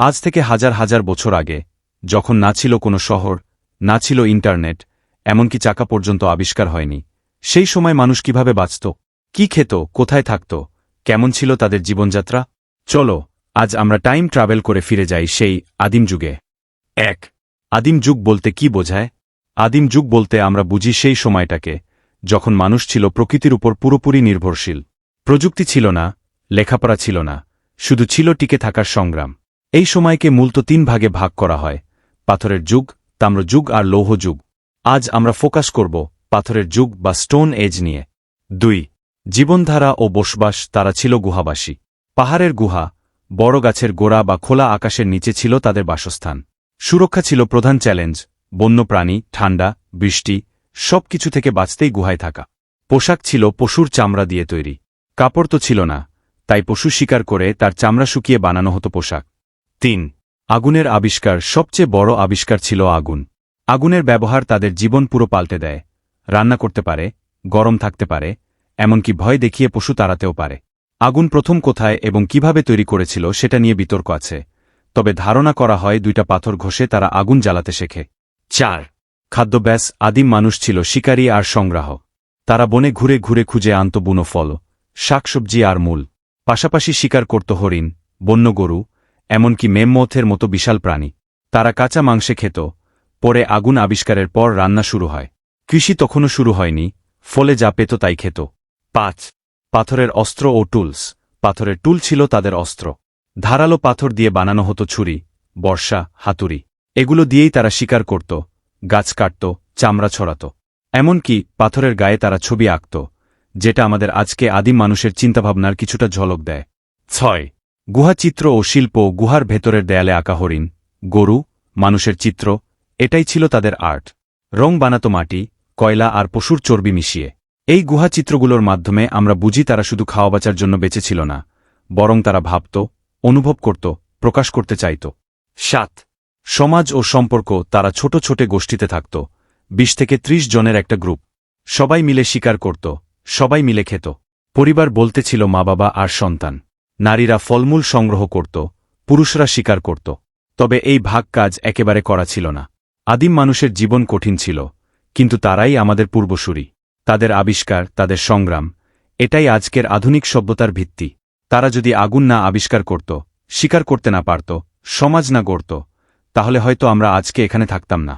আজ থেকে হাজার হাজার বছর আগে, যখন না ছিল কোনো শহর, না ছিল ইন্টারনেট, এমনকি চাকা পর্যন্ত আবিষ্কার হয়নি, সেই সময় মানুষ কীভাবে বাঁচত, কি খেত, কোথায় থাকত, কেমন ছিল তাদের জীবনযাত্রা? চলো, আজ আমরা টাইম ট্রাভেল করে ফিরে যাই সেই আদিম যুগে। এক, আদিম যুগ বলতে কি বোঝায়? আদিম যুগ বলতে আমরা বুঝি সেই সময়টাকে, যখন মানুষ ছিল প্রকৃতির উপর পুরোপুরি নির্ভরশীল। প্রযুক্তি ছিল না, লেখাপড়া ছিল না, শুধু ছিল টিকে থাকার সংগ্রাম। এই সময়কে মূলত তিন ভাগে ভাগ করা হয়, পাথরের যুগ, তাম্রযুগ আর লৌহ যুগ আজ আমরা ফোকাস করব পাথরের যুগ বা স্টোন এজ নিয়ে। দুই, জীবনধারা ও বসবাস তারা ছিল গুহাবাসী। পাহাড়ের গুহা, বড় গাছের গোড়া বা খোলা আকাশের নিচে ছিল তাদের বাসস্থান। সুরক্ষা ছিল প্রধান চ্যালেঞ্জ, বন্যপ্রাণী, ঠান্ডা, বৃষ্টি সব কিছু থেকে বাঁচতেই গুহায় থাকা। পোশাক ছিল পশুর চামড়া দিয়ে তৈরি। কাপড় তো ছিল না, তাই পশু শিকার করে তার চামড়া শুকিয়ে বানানো হতো পোশাক। তিন। আগুনের আবিষ্কার সবচেয়ে বড় আবিষ্কার ছিল আগুন। আগুনের ব্যবহার তাদের জীবন পুরো পাল্টে দেয়। রান্না করতে পারে, গরম থাকতে পারে, এমনকি ভয় দেখিয়ে পশু তাড়াতেও পারে। আগুন প্রথম কোথায় এবং কীভাবে তৈরি করেছিল সেটা নিয়ে বিতর্ক আছে। তবে ধারণা করা হয় দুইটা পাথর ঘষে তারা আগুন জ্বালাতে শেখে। চার। খাদ্যব্যাস আদিম মানুষ ছিল শিকারী আর সংগ্রাহ তারা বনে ঘুরে ঘুরে খুঁজে আনত বুনো ফল, শাকসবজি আর মূল। পাশাপাশি শিকার করত হরিণ, বন্য গরু এমনকি মেমমথের মতো বিশাল প্রাণী। তারা কাঁচা মাংসে খেত, পরে আগুন আবিষ্কারের পর রান্না শুরু হয়। কৃষি তখনও শুরু হয়নি, ফলে যা পেত তাই খেত। পাঁচ, পাথরের অস্ত্র ও টুলস। পাথরের টুল ছিল তাদের অস্ত্র। ধারালো পাথর দিয়ে বানানো হতো ছুরি বর্ষা হাতুড়ি। এগুলো দিয়েই তারা শিকার করত, গাছ কাটত, চামড়া ছড়াত। এমনকি পাথরের গায়ে তারা ছবি আঁকত, যেটা আমাদের আজকে আদিম মানুষের চিন্তাভাবনার কিছুটা ঝলক দেয়। ছয় গুহাচিত্র ও শিল্প গুহার ভেতরের দেয়ালে আঁকা হরিণ, গরু, মানুষের চিত্র, এটাই ছিল তাদের আর্ট। রং বানাতো মাটি, কয়লা আর পশুর চর্বি মিশিয়ে। এই গুহাচিত্রগুলোর মাধ্যমে আমরা বুঝি তারা শুধু খাওয়া বাঁচার জন্য বেঁচে ছিল না, বরং তারা ভাবত, অনুভব করত, প্রকাশ করতে চাইত। সাত। সমাজ ও সম্পর্ক, তারা ছোট ছোট গোষ্ঠীতে থাকত, বিশ থেকে ত্রিশ জনের একটা গ্রুপ। সবাই মিলে শিকার করত, সবাই মিলে খেত। পরিবার বলতে ছিল মা বাবা আর সন্তান। নারীরা ফলমূল সংগ্রহ করত, পুরুষরা শিকার করত। তবে এই ভাগ কাজ একেবারে করা ছিল না। আদিম মানুষের জীবন কঠিন ছিল, কিন্তু তারাই আমাদের পূর্বসূরি। তাদের আবিষ্কার, তাদের সংগ্রাম, এটাই আজকের আধুনিক সভ্যতার ভিত্তি। তারা যদি আগুন না আবিষ্কার করত, শিকার করতে না পারত, সমাজ না গড়ত, তাহলে হয়তো আমরা আজকে এখানে থাকতাম না।